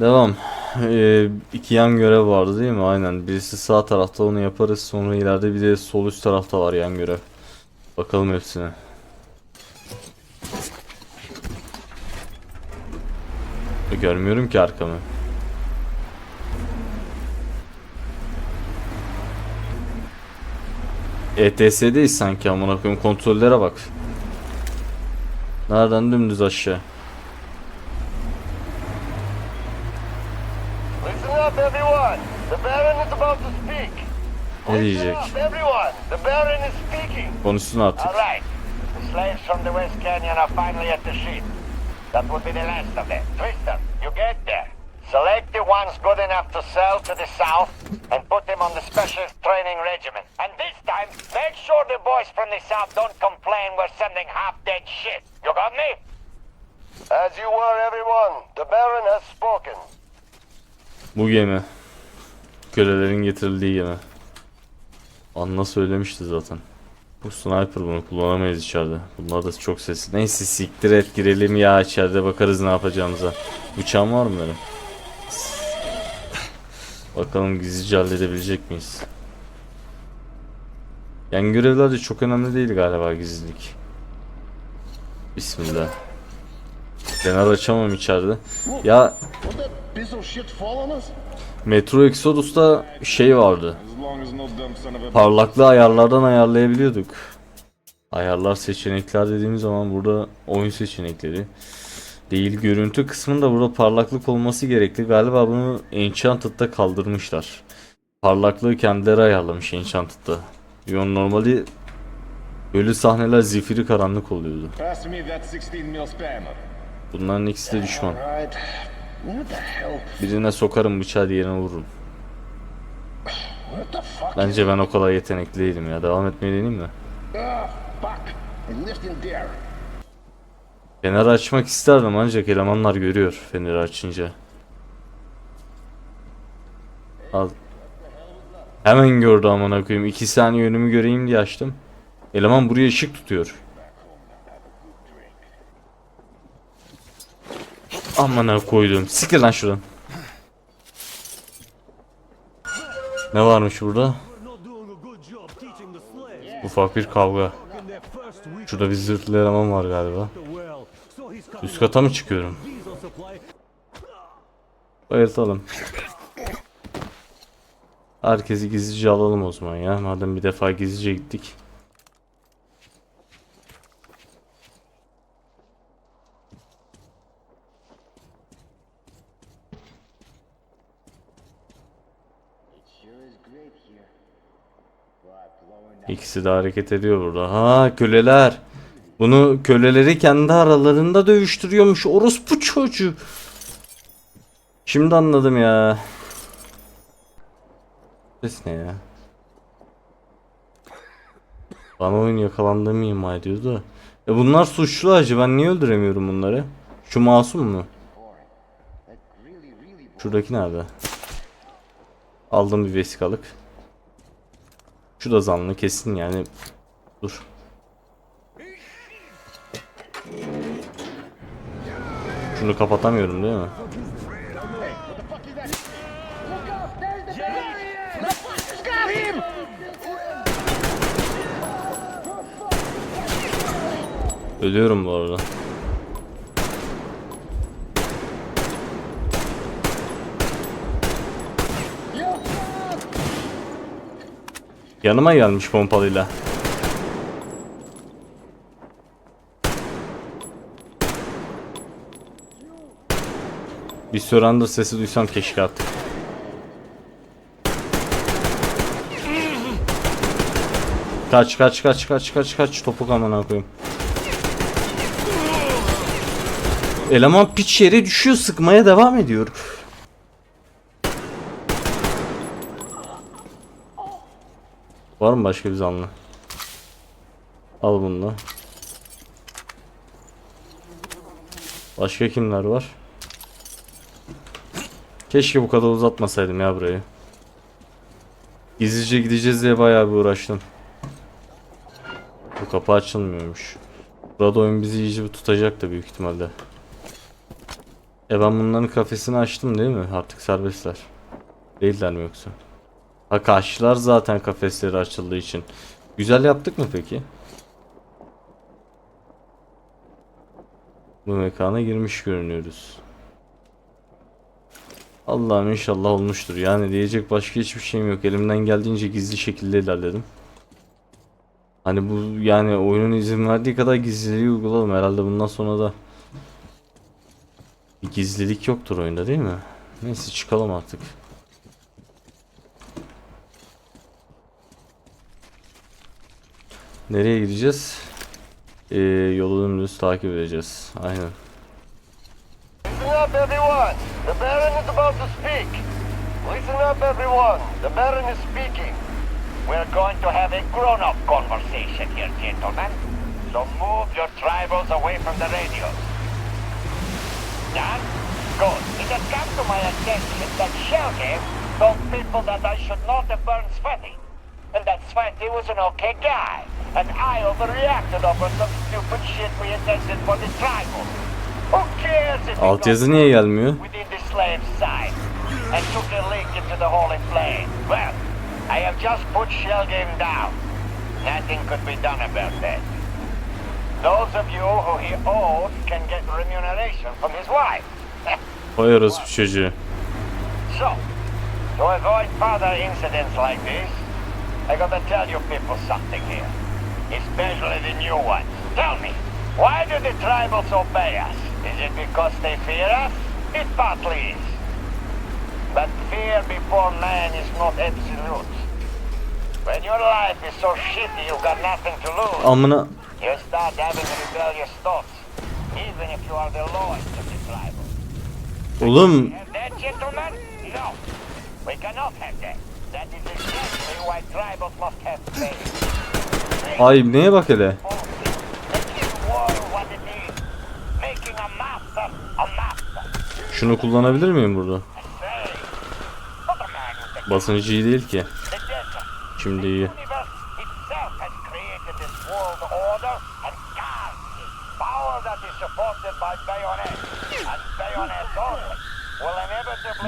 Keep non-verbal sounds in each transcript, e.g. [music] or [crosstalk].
Devam. Ee, iki yan görev vardı değil mi? Aynen. Birisi sağ tarafta onu yaparız. Sonra ileride bir de sol üst tarafta var yan görev. Bakalım hepsine. E, Görmüyorum ki arkamı. ETS'deyiz sanki amına koyayım. Kontrollere bak. Nereden dümdüz aşağı. Finally at the ship. That will be the last of them. Twister, you get there. Select the ones good enough to sell to the south and put them on the specialist training regiment. And this time, make sure the boys from the south don't complain we're sending half-dead shit. You got me? As you were, everyone. The Baron has spoken. Bu gemi. Kölelerin getirildiği gemi. Anla söylemişti zaten. Bu sniper bunu kullanamayız içeride. Bunlar da çok sesli. Neyse siktir et girelim ya içeride bakarız ne yapacağımıza. Bıçağım var mı benim? Bakalım gizlice halledebilecek miyiz? Yan görevler de çok önemli değil galiba gizlilik. Bismillah. Fener açamam içeride. Ya Metro Exodus'ta şey vardı. Parlaklığı ayarlardan ayarlayabiliyorduk. Ayarlar seçenekler dediğimiz zaman burada oyun seçenekleri değil görüntü kısmında burada parlaklık olması gerekli. Galiba bunu Enchanted'da kaldırmışlar. Parlaklığı kendileri ayarlamış Enchanted'da. Yon normali böyle sahneler zifiri karanlık oluyordu. Pass me that 16 mil spammer. Bunların ikisi de düşman. Birine sokarım bıçağı diğerine vururum. Bence ben o kadar yetenekli değilim ya. Devam etmeyi deneyeyim mi? Ah. Feneri açmak isterdim ancak elemanlar görüyor feneri açınca. Al. Hemen gördü amına koyayım. 2 saniye önümü göreyim diye açtım. Eleman buraya ışık tutuyor. Amına koydum. Siktir lan şuradan. Ne varmış burada? Ufak bir kavga. Şurada bir zırhlı eleman var galiba. Üst kata mı çıkıyorum? Bayıltalım. Herkesi gizlice alalım o zaman ya. Madem bir defa gizlice gittik. İkisi de hareket ediyor burada. Ha köleler. Bunu köleleri kendi aralarında dövüştürüyormuş. Orospu çocuğu. Şimdi anladım ya. Ses ne ya? Bana oyun yakalandığımı ima ediyordu. E bunlar suçlu acı. Ben niye öldüremiyorum bunları? Şu masum mu? Şuradaki nerede? Aldım bir vesikalık. Şu da zanlı kesin yani. Dur. Şunu kapatamıyorum değil mi? Ölüyorum bu arada. Yanıma gelmiş pompalıyla. Bir surrender sesi duysam keşke artık. Kaç kaç kaç kaç kaç kaç topuk amına koyayım. Eleman piç yere düşüyor sıkmaya devam ediyor. Var mı başka bir zanlı? Al bunu da. Başka kimler var? Keşke bu kadar uzatmasaydım ya burayı. Gizlice gideceğiz diye bayağı bir uğraştım. Bu kapı açılmıyormuş. Burada oyun bizi iyice bir tutacak da büyük ihtimalle. E ben bunların kafesini açtım değil mi? Artık serbestler. Değiller mi yoksa? Ha karşılar zaten kafesleri açıldığı için. Güzel yaptık mı peki? Bu mekana girmiş görünüyoruz. Allah'ım inşallah olmuştur. Yani diyecek başka hiçbir şeyim yok. Elimden geldiğince gizli şekilde ilerledim. Hani bu yani oyunun izin verdiği kadar gizliliği uyguladım. Herhalde bundan sonra da bir gizlilik yoktur oyunda değil mi? Neyse çıkalım artık. Nereye gideceğiz? Ee, yolu dümdüz takip edeceğiz. Aynen. Listen up, everyone. The Baron is about to speak. Listen up, everyone. The Baron is speaking. We're going to have a grown-up conversation here, gentlemen. So move your tribals away from the radios. Done? Good. It has come to my attention that Shelgate told people that I should not have burned Sweaty. And that Sweaty was an okay guy. And I overreacted over some stupid shit we intended for the tribal. Who cares if he Altyazı goes niye gelmiyor? within the slave side and took a link into the holy flame. Well, I have just put Shelgame down. Nothing could be done about that. Those of you who he owed can get remuneration from his wife. [laughs] Vay orospu çocuğu. so, to avoid further incidents like this, I gotta tell you people something here. Especially the new ones. Tell me, why do the tribals obey us? Is it because they fear us? It partly is. But fear before man is not absolute. When your life is so shitty you've got nothing to lose, Amına you start having rebellious thoughts, even if you are the lowest of the tribal. oğlum Have that, gentlemen? No. We cannot have that. Ay neye bak hele. Şunu kullanabilir miyim burada? Basıncı iyi değil ki. Şimdi iyi.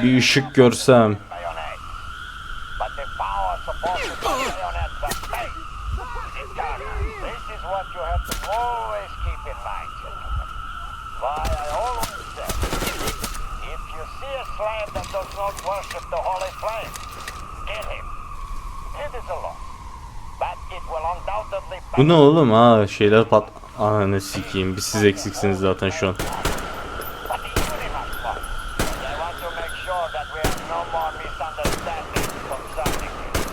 Bir ışık görsem. Bu ne oğlum? Ha şeyler pat... Ananı sikeyim. Bir siz eksiksiniz zaten şu an. But the universe wants. I want to make sure that we have no more misunderstandings concerning this.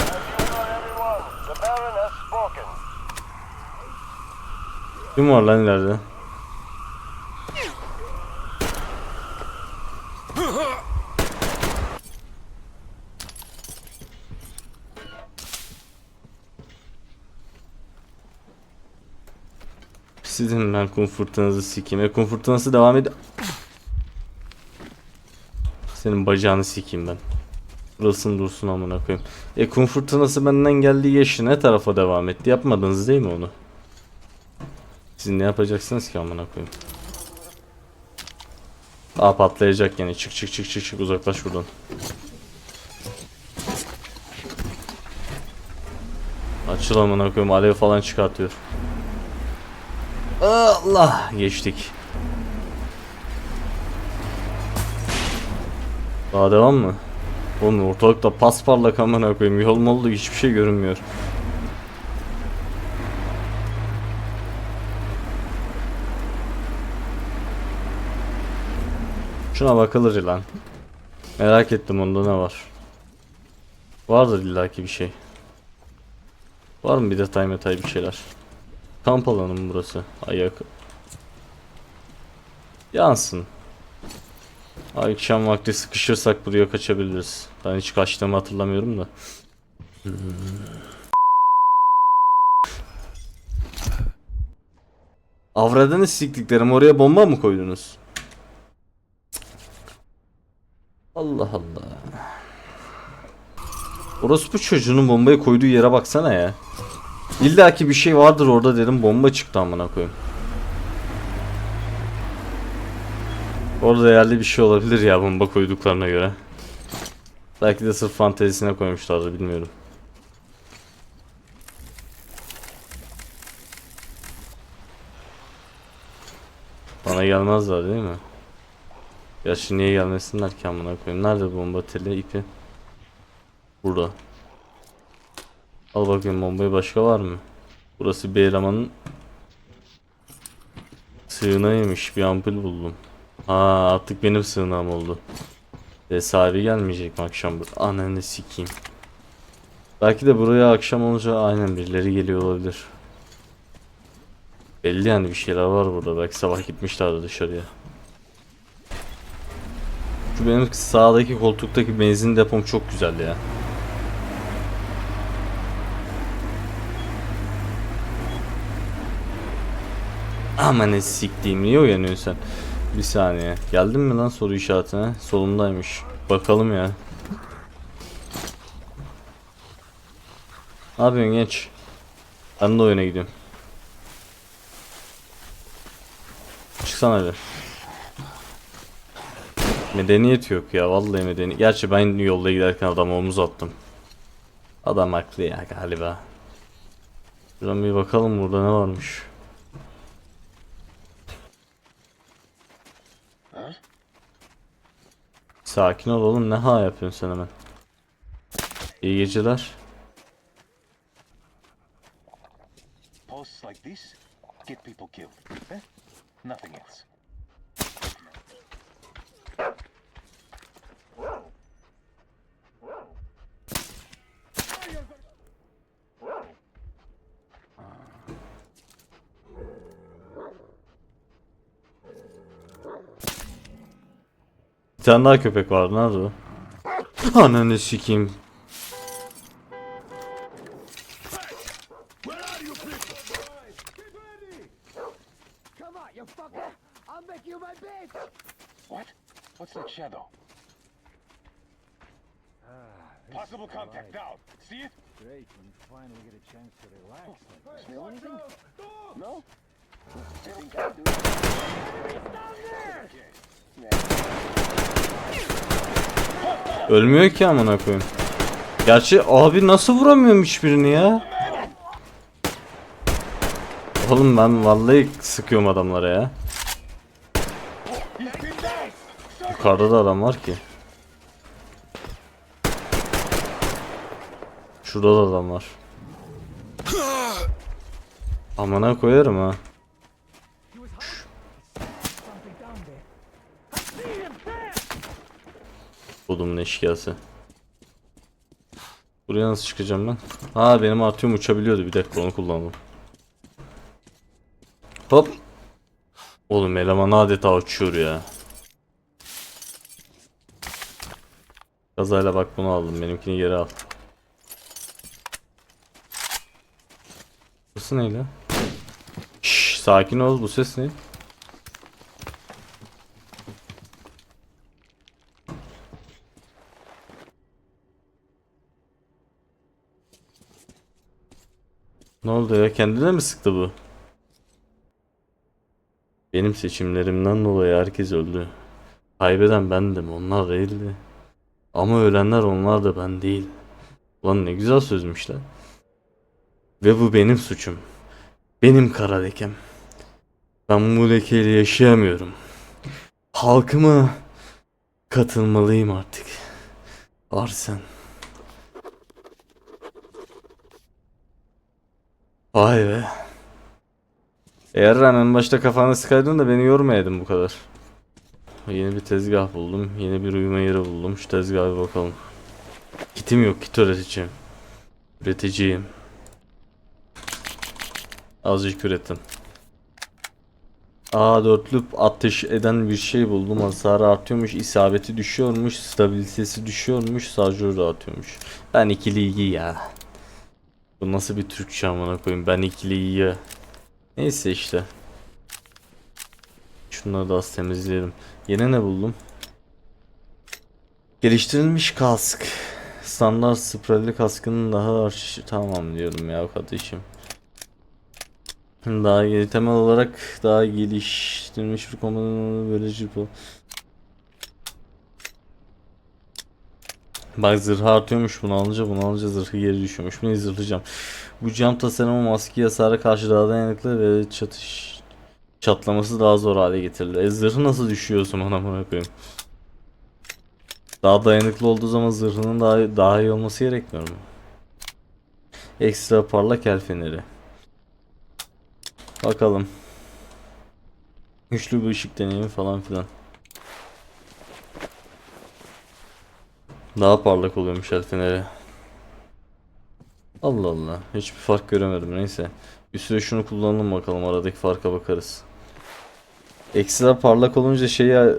As you know, everyone, the Baron has spoken. Kim var lan ileride? Sizin kum fırtınası sikeyim. E kum fırtınası devam ed... Senin bacağını sikeyim ben. Burasını dursun amına koyayım. E kum fırtınası benden geldiği yaşı ne tarafa devam etti? Yapmadınız değil mi onu? Siz ne yapacaksınız ki amına koyayım? Aa patlayacak yine. Çık çık çık çık çık uzaklaş buradan. Açıl amına koyayım alev falan çıkartıyor. Allah geçtik. Daha devam mı? Oğlum ortalıkta pasparlak amına koyayım. Yol mu oldu hiçbir şey görünmüyor. Şuna bakılır lan. Merak ettim onda ne var. Vardır illaki bir şey. Var mı bir detay metay bir şeyler? Kamp alanı mı burası? Ayak. Yansın. Akşam vakti sıkışırsak buraya kaçabiliriz. Ben hiç kaçtığımı hatırlamıyorum da. Hmm. Avradını siktiklerim oraya bomba mı koydunuz? Allah Allah. Orospu çocuğunun bombayı koyduğu yere baksana ya. İlla ki bir şey vardır orada dedim bomba çıktı amına koyayım. Orada değerli bir şey olabilir ya bomba koyduklarına göre. Belki de sırf fantezisine koymuşlardı bilmiyorum. Bana gelmezler değil mi? Gerçi niye gelmesinler ki amına koyayım. Nerede bomba teli ipi? Burada. Al bakayım bombayı başka var mı? Burası bir sığınağıymış. Bir ampul buldum. Ha artık benim sığınağım oldu. Ve sahibi gelmeyecek mi akşam? Ananı sikeyim. Belki de buraya akşam olunca aynen birileri geliyor olabilir. Belli yani bir şeyler var burada. Belki sabah gitmişlerdi dışarıya. Şu benim sağdaki koltuktaki benzin depom çok güzel ya. Aman ne siktiğim niye uyanıyorsun sen? Bir saniye. Geldin mi lan soru işaretine? Solundaymış. Bakalım ya. Ne yapıyorsun genç? Ben de oyuna gidiyorum. Çıksana hadi. Medeniyet yok ya vallahi medeni. Gerçi ben yolda giderken adama omuz attım. Adam haklı ya galiba. Şuradan bir bakalım burada ne varmış. Sakin ol oğlum ne ha yapıyorsun sen hemen. İyi geceler. Posts like this get people killed. Eh? Nothing else. Bir tane daha köpek vardı nerede o? Ananı sikeyim. Possible contact down. See it? Great, you finally get a chance to relax. Smell anything? No? I think I do. Ölmüyor ki amına koyayım. Gerçi abi nasıl vuramıyorum hiçbirini ya? Oğlum ben vallahi sıkıyorum adamlara ya. Yukarıda da adam var ki. Şurada da adam var. Amına koyarım ha. Şikayesi. Buraya nasıl çıkacağım ben? Ha benim artıyorum uçabiliyordu bir dakika onu kullandım. Hop. Oğlum eleman adeta uçuyor ya. Kazayla bak bunu aldım benimkini geri al. Burası ne lan? Şşş sakin ol bu ses ne? Ne oldu ya? Kendine mi sıktı bu? Benim seçimlerimden dolayı herkes öldü. Kaybeden bendim, onlar değildi. Ama ölenler onlar da ben değil. Ulan ne güzel sözmüş lan. Ve bu benim suçum. Benim kara lekem. Ben bu lekeyle yaşayamıyorum. Halkıma katılmalıyım artık. Arsen. Vay be. Eğer en başta kafana sıkaydın da beni yormayaydın bu kadar. Yeni bir tezgah buldum. Yeni bir uyuma yeri buldum. Şu tezgaha bir bakalım. Kitim yok. Kit üreteceğim. Üreticiyim. Azıcık ürettim. A dörtlü ateş eden bir şey buldum. Hasarı artıyormuş. isabeti düşüyormuş. Stabilitesi düşüyormuş. Sarjör dağıtıyormuş. Ben ikili iyi ya. Bu nasıl bir Türkçe amına koyayım? Ben ikili iyi. Neyse işte. Şunları da az temizleyelim. Yine ne buldum? Geliştirilmiş kask. Standart spraylı kaskının daha arş tamam diyorum ya kardeşim. Daha temel olarak daha geliştirilmiş bir komandanın böylece bu. Bak zırhı artıyormuş bunu alınca bunu alınca zırhı geri düşüyormuş. Bunu zırhlayacağım. Bu cam tasarımı maske hasara karşı daha dayanıklı ve çatış çatlaması daha zor hale getirildi. E zırhı nasıl düşüyorsun ona amına koyayım? Daha dayanıklı olduğu zaman zırhının daha daha iyi olması gerekmiyor mu? Ekstra parlak el feneri. Bakalım. Güçlü bir ışık deneyimi falan filan. Daha parlak oluyormuş el feneri. Allah Allah. Hiçbir fark göremedim neyse. Bir süre şunu kullanalım bakalım aradaki farka bakarız. Ekstra parlak olunca şey eee,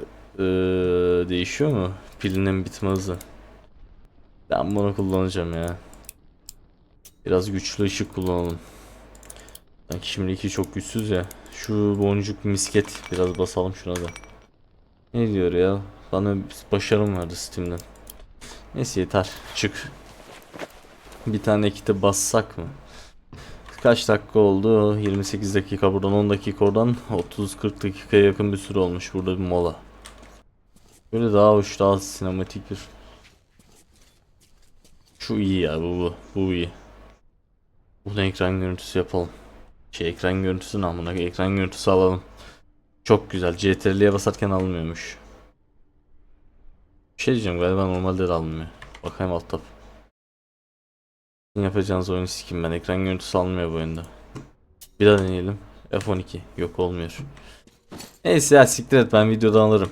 değişiyor mu? Pilinin bitme hızı. Ben bunu kullanacağım ya. Biraz güçlü ışık kullanalım. Sanki şimdiki çok güçsüz ya. Şu boncuk misket biraz basalım şuna da. Ne diyor ya? Bana başarım verdi Steam'den. Neyse yeter. Çık. Bir tane kiti bassak mı? Kaç dakika oldu? 28 dakika buradan 10 dakika oradan 30-40 dakikaya yakın bir süre olmuş burada bir mola. Böyle daha hoş daha sinematik bir. Şu iyi ya bu bu. Bu iyi. Bunu ekran görüntüsü yapalım. Şey ekran görüntüsü namına ekran görüntüsü alalım. Çok güzel. CTRL'ye basarken almıyormuş. Bir şey diyeceğim galiba normalde de almıyor. Bakayım alt tab. Yapacağınız oyunu sikim ben. Ekran görüntüsü almıyor bu oyunda. Bir daha deneyelim. F12. Yok olmuyor. Neyse ya siktir et ben videodan alırım.